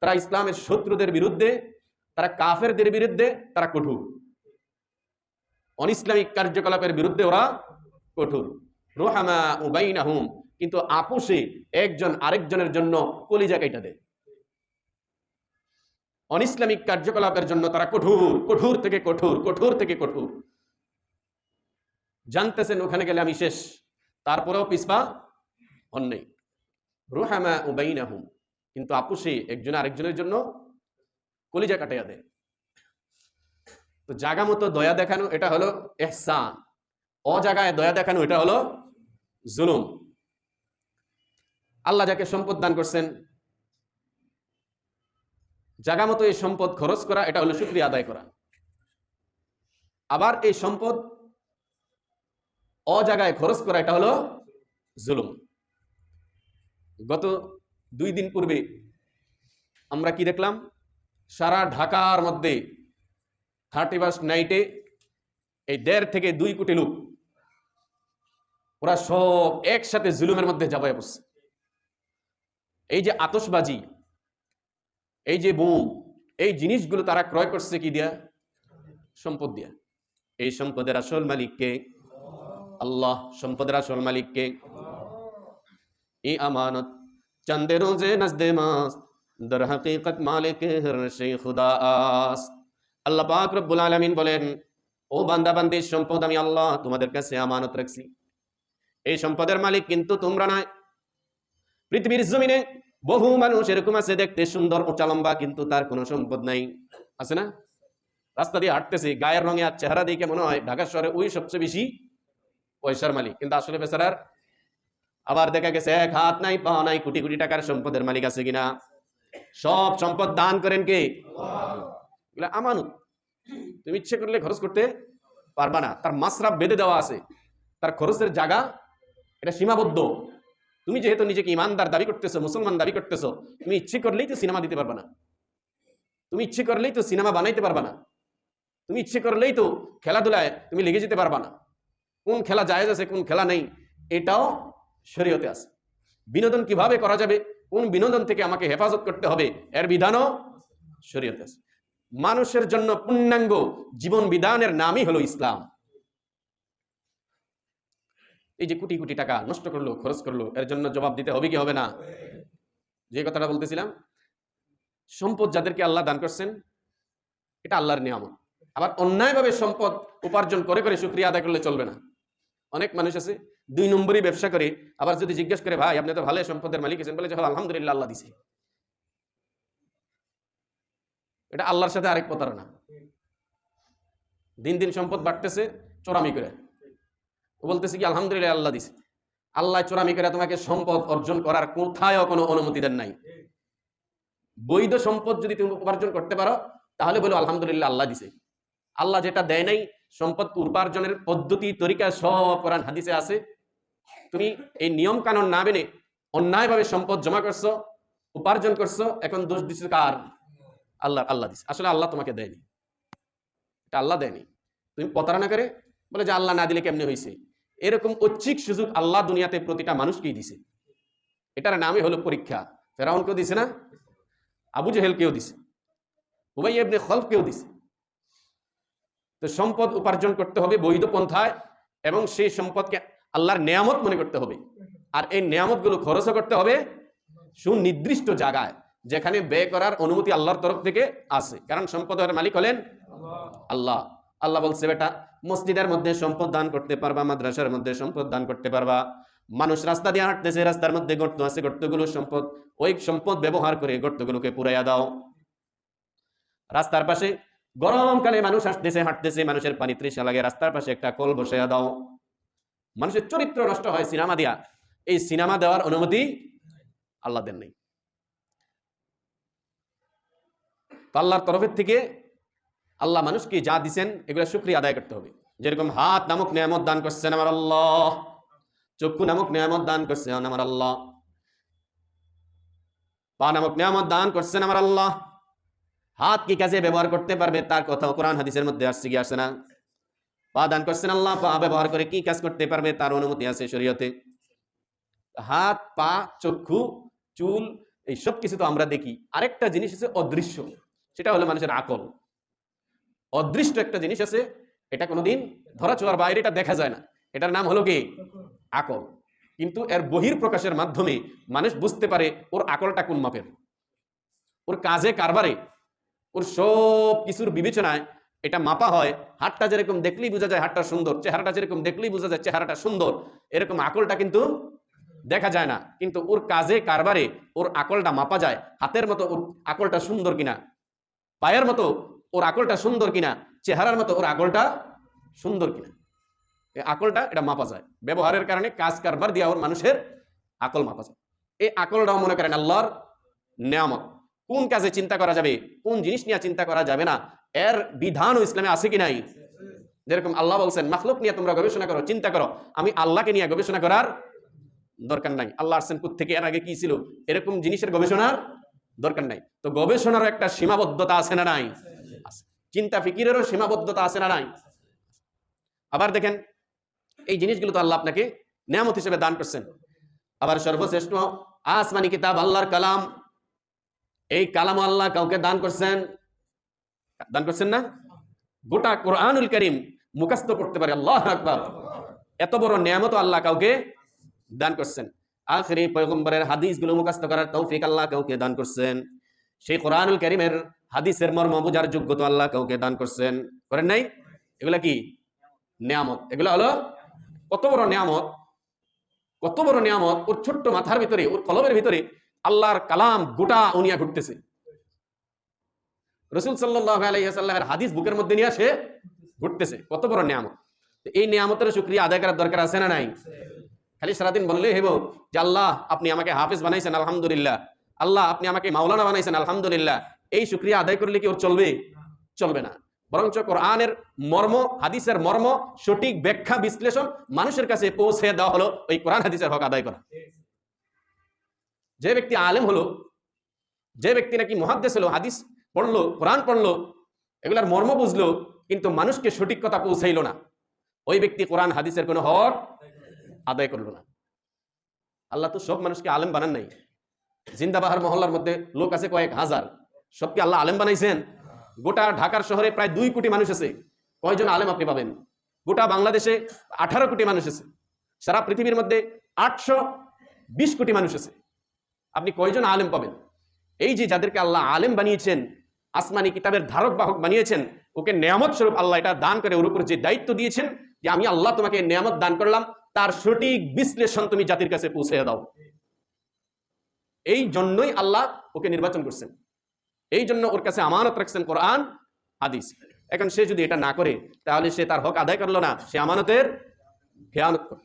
তারা ইসলামের শত্রুদের বিরুদ্ধে, তারা কাফেরদের বিরুদ্ধে, তারা কঠোর। অনিসলামিক কার্যকলাপের বিরুদ্ধে ওরা কঠোর। রোহামা উবাইনাহুম কিন্তু আপোষে একজন আরেকজনের জন্য কলিজা কাইটা দেয়। অনিসলামিক কার্যকলাপের জন্য তারা কঠোর কঠোর থেকে কঠোর কঠোর থেকে কঠোর। জানতেছেন ওখানে গেলে আমি শেষ। তারপরেও পিসপা হন নেই। রুহামা উবাইনাহুম কিন্তু আপুসে একজন আরেকজনের জন্য কলিজা কাটাইয়া দেয়। তো জাগা মতো দয়া দেখানো, এটা হলো এহসান। অজাগায় দয়া দেখানো, এটা হলো জুলুম। আল্লাহ যাকে সম্পদ দান করছেন, জাগা মতো এই সম্পদ খরচ করা, এটা হলো শুক্রিয়া আদায় করা। আবার এই সম্পদ অজাগায় খরচ করা, এটা হলো জুলুম। গত দুই দিন পূর্বে আমরা কি দেখলাম? সারা ঢাকার মধ্যে থার্টি ফার্স্ট নাইটে এই দেড় থেকে দুই কোটি লোক, ওরা সব একসাথে জুলুমের মধ্যে যাবায় বসছে এই যে আতসবাজি এই যে বোম, এই জিনিসগুলো তারা ক্রয় করছে কি দিয়া? সম্পদ দিয়া। এই সম্পদের আসল মালিককে আল্লাহ। সম্পদের আসল মালিককে এই আমানত চন্দে রোজে নজদে মাস দর হকীকত মালিক হরশে খুদা আস আল্লাহ পাক রব্বুল আলামিন বলেন ও বান্দা বান্দির সম্পদ আমি আল্লাহ তোমাদের কাছে আমানত রাখছি এই সম্পদের মালিক কিন্তু তোমরা নয় পৃথিবীর জমিনে বহু মানুষ এরকম আছে দেখতে সুন্দর উঁচা লম্বা কিন্তু তার কোনো সম্পদ নাই আছে না রাস্তা দিয়ে হাঁটতেছে গায়ের রঙে আর চেহারা দেখে মনে হয় ঢাকা শহরে ওই সবচেয়ে বেশি পয়সার মালিক কিন্তু আসলে বেচারার আবার দেখা গেছে, এক হাত নাই, পা নাই, কোটি কোটি টাকার সম্পদের মালিক আছে কিনা? সব সম্পদ দান করেন কে? আমানত। তুমি ইচ্ছে করলে খরচ করতে পারবা না। তার মাসরাফ বেঁধে দেওয়া আছে। তার খরচের জায়গা এটা সীমাবদ্ধ। তুমি যেহেতু নিজেকে ইমানদার দাবি করতেছো, মুসলমান দাবি করতেছো, তুমি ইচ্ছে করলেই তো সিনেমা দিতে পারবা না। তুমি ইচ্ছে করলেই তো সিনেমা বানাইতে পারবা না। তুমি ইচ্ছে করলেই তো খেলাধুলায় তুমি লেগে যেতে পারবা না। কোন খেলা জায়েজ আছে, কোন খেলা নেই, এটাও শরীয়তে আছে। বিনোদন কীভাবে করা যাবে? কোন বিনোদন থেকে আমাকে হেফাজত করতে হবে? এর বিধানও শরীয়তে আছে। মানুষের জন্য পূর্ণাঙ্গ জীবন বিধানের নামই হলো ইসলাম। এই যে কোটি কোটি টাকা নষ্ট করল, খরচ করল, এর জন্য জবাব দিতে হবে কি হবে না? যে কথাটা বলতেছিলাম, সম্পদ যাদেরকে আল্লাহ দান করছেন, এটা আল্লাহর নিয়ামত। আবার অন্যায়ভাবে সম্পদ উপার্জন করে করে সুক্রিয়া আদায় করলে চলবে না। অনেক মানুষ আছে দুই নম্বরই ব্যবসা করে আবার যদি জিজ্ঞেস করে ভাই আপনি তো ভালো সম্পদের মালিক। আছেন বলে যে "হ্যাঁ, আলহামদুলিল্লাহ আল্লাহ দিছে। এটা আল্লাহর সাথে আরেক প্রতারণা। দিন দিন সম্পদ বাড়তেছে চোরামি করে। ও বলতেছে কি আলহামদুলিল্লাহ আল্লাহ দিছে। আল্লাহ চোরামি করে তোমাকে সম্পদ অর্জন করার কোথায়ও কোনো অনুমতি দেন নাই। বৈধ সম্পদ যদি তুমি উপার্জন করতে পারো তাহলে বলো আলহামদুলিল্লাহ আল্লাহ দিছে। আল্লাহ যেটা দেয় নাই সম্পদ উপার্জনের পদ্ধতি, তরিকা সব কোরআন, হাদিসে আছে। তুমি এই নিয়ম কানুন না মেনে অন্যায়ভাবে সম্পদ জমা করছ, উপার্জন করছ, এখন দোষ দিচ্ছে কার? আল্লাহ আল্লাহ দিছে। আসলে আল্লাহ তোমাকে দেয়নি। এটা আল্লাহ দেয়নি। তুমি প্রতারণা করে বলে যে আল্লাহ না দিলে কেমনে হয়েছে এরকম ঐচ্ছিক সুযোগ আল্লাহ দুনিয়াতে প্রতিটা মানুষকেই দিছে। এটার নামই হলো পরীক্ষা। ফেরাউনকেও দিছে না? আবু জেহেলকেও দিছে। উবাই এবনে খলফকেও দিছে। তো সম্পদ উপার্জন করতে হবে বৈধ পন্থায় এবং সেই সম্পদকে আল্লাহর নেয়ামত মনে করতে হবে। আর এই নেয়ামতগুলো খরচও করতে হবে সুনির্দিষ্ট জায়গায়, যেখানে ব্যয় করার অনুমতি আল্লাহর তরফ থেকে আছে। কারণ সম্পদের মালিক হলেন আল্লাহ। আল্লাহ বলছে, বেটা, মসজিদের মধ্যে সম্পদ দান করতে পারবা, মাদ্রাসার মধ্যে সম্পদ দান করতে পারবা। মানুষ রাস্তা দিয়ে হাঁটতেছে, রাস্তার মধ্যে গর্ত আছে, গর্তগুলো সম্পদ, ওই সম্পদ ব্যবহার করে গর্তগুলোকে পুরাইয়া দাও। রাস্তার পাশে গরমকালে মানুষ আসতেছে হাঁটতেছে, মানুষের পানি তৃষা লাগে, রাস্তার পাশে একটা কল বসাইয়া দাও। মানুষের চরিত্র নষ্ট হয় সিনেমা দিয়া। এই সিনেমা দেওয়ার অনুমতি আল্লাহ দেন নাই। আল্লাহর তরফের থেকে আল্লাহ মানুষকে যা দিছেন, এগুলো শুক্রিয়া আদায় করতে হবে। যেরকম হাত নামক নিয়ামত দান করছেন আমার আল্লাহ, চক্ষু নামক নিয়ামত দান করছেন আমার আল্লাহ, পা নামক নিয়ামত দান করছেন আমার আল্লাহ হাত কি কাজে ব্যবহার করতে পারবে? তার কথা কোরআন হাদিসের মধ্যে আসছে, কি আসে না? পা দান করছেন আল্লাহ, পা ব্যবহার করে কি কাজ করতে পারবে? তার অনুমতি আছে শরীয়তে। হাত, পা, চক্ষু, চুল, এই সব কিছু তো আমরা দেখি। আরেকটা জিনিস আছে অদৃশ্য, সেটা হলো মানুষের আকল। অদৃশ্য একটা জিনিস আছে, এটা কোনোদিন ধরা ছোঁয়ার বাইরে এটা দেখা যায় না। এটার নাম হলো কি? আকল। কিন্তু এর বহির প্রকাশের মাধ্যমে মানুষ বুঝতে পারে ওর আকলটা কোন মাপের? ওর কাজে, কারবারে ওর সব কিছুর বিবেচনায় এটা মাপা হয়। হাতটা যেরকম দেখলেই বোঝা যায় হাতটা সুন্দর, চেহারাটা যেরকম দেখলেই বোঝা যায় চেহারাটা সুন্দর, এরকম আকলটা কিন্তু দেখা যায় না। কিন্তু ওর কাজে, কারবারে ওর আকলটা মাপা যায়। হাতের মতো ওর আকলটা সুন্দর কিনা, পায়ের মতো ওর আকলটা সুন্দর কিনা, চেহারার মতো ওর আকলটা সুন্দর কিনা, এই আকলটা এটা মাপা যায়। ব্যবহারের কারণে কাজ, কারবার দিয়া ওর মানুষের আকল মাপা যায়। এই আকলটাও মনে করেন আল্লাহর নেয়ামত। কোন কাজে চিন্তা করা যাবে? কোন জিনিস নিয়ে চিন্তা করা যাবে না? এর বিধানও ইসলামে আছে কি নাই? যেরকম আল্লাহ বলছেন, মাখলুক নিয়ে তোমরা গবেষণা করো, চিন্তা করো। আমি আল্লাহকে নিয়ে গবেষণা করার দরকার নাই। আল্লাহ আসছেন থেকে এর আগে কি ছিল? এরকম জিনিসের গবেষণার দরকার নাই। তো গবেষণারও একটা সীমাবদ্ধতা আছে না নাই? চিন্তা ফিকিরেরও সীমাবদ্ধতা আছে না নাই? আবার দেখেন, এই জিনিসগুলো তো আল্লাহ আপনাকে নিয়ামত হিসেবে দান করছেন। আবার সর্বশ্রেষ্ঠ আসমানি কিতাব, আল্লাহর কালাম এই কালাম আল্লাহ কাউকে দান করছেন? দান করছেন না? গোটা কোরআনুল করিম মুখস্থ করতে পারে, আল্লাহ আকবার। এত বড় নিয়ামত আল্লাহ কাউকে দান করছেন। আখরি পয়গম্বরের হাদিসগুলো মুখস্থ করার তৌফিক আল্লাহ কাউকে দান করছেন। সেই কোরআনুল করিমের হাদিসের মর্ম বোঝার যোগ্যতা আল্লাহ কাউকে দান করছেন। করেন নাই? এগুলা কি? নিয়ামত। এগুলো হলো কত বড় নিয়ামত, কত বড় নিয়ামত ওর ছোট্ট মাথার ভিতরে, ওর কলমের ভিতরে আল্লাহর কালাম গোটা উনিয়া ঘুরতেছে। রসুল সাল্লাহ হাদিস বুকের মধ্যে নিয়ে আসে, ঘুরতেছে। কত বড় নিয়ামত। এই নিয়ামতের শুক্রিয়া আদায় করার দরকার আছে না নাই? খালি সারাদিন বললে হেব যে আল্লাহ, আপনি আমাকে হাফিজ বানাইছেন, আলহামদুলিল্লাহ। আল্লাহ, আপনি আমাকে মাওলানা বানাইছেন, আলহামদুলিল্লাহ। এই শুক্রিয়া আদায় করলে কি ওর চলবে? চলবে না। বরঞ্চ কোরআনের মর্ম, হাদিসের মর্ম, সঠিক ব্যাখ্যা, বিশ্লেষণ মানুষের কাছে পৌঁছে দেওয়া হলো ওই কোরআন, হাদিসের হক আদায় করা। যে ব্যক্তি আলেম হলো, যে ব্যক্তি নাকি মহাদ্দেশ হলো, হাদিস পড়ল, কোরআন পড়ল, এগুলার মর্ম বুঝলো, কিন্তু মানুষকে সঠিক কথা পৌঁছাইলো না। ওই ব্যক্তি কোরআন, হাদিসের কোনো হক আদায় করল না। আল্লাহ তো সব মানুষকে আলেম বানান নাই। জিন্দাবাহার মহল্লার মধ্যে লোক আছে কয়েক হাজার। সবকে আল্লাহ আলেম বানাইছেন? গোটা ঢাকার শহরে প্রায় দুই কোটি মানুষ আছে। কয়জন আলেম আপনি পাবেন? গোটা বাংলাদেশে আঠারো কোটি মানুষ আছে। সারা পৃথিবীর মধ্যে আটশো বিশ কোটি মানুষ আছে। আপনি কয়জন আলেম পাবেন? এই যে যাদেরকে আল্লাহ আলেম বানিয়েছেন, আসমানি কিতাবের ধারক বাহক বানিয়েছেন, ওকে নিয়ামত স্বরূপ আল্লাহ এটা দান করে, ওর উপর যে দায়িত্ব দিয়েছেন যে আমি আল্লাহ তোমাকে নিয়ামত দান করলাম, তার সঠিক বিশ্লেষণ তুমি জাতির কাছে পৌঁছে দাও। এই জন্যই আল্লাহ ওকে নির্বাচন করছেন। এই জন্য ওর কাছে আমানত রাখছেন কোরআন, হাদিস। এখন সে যদি এটা না করে, তাহলে সে তার হক আদায় করল না, সে আমানতের খেয়ানত করে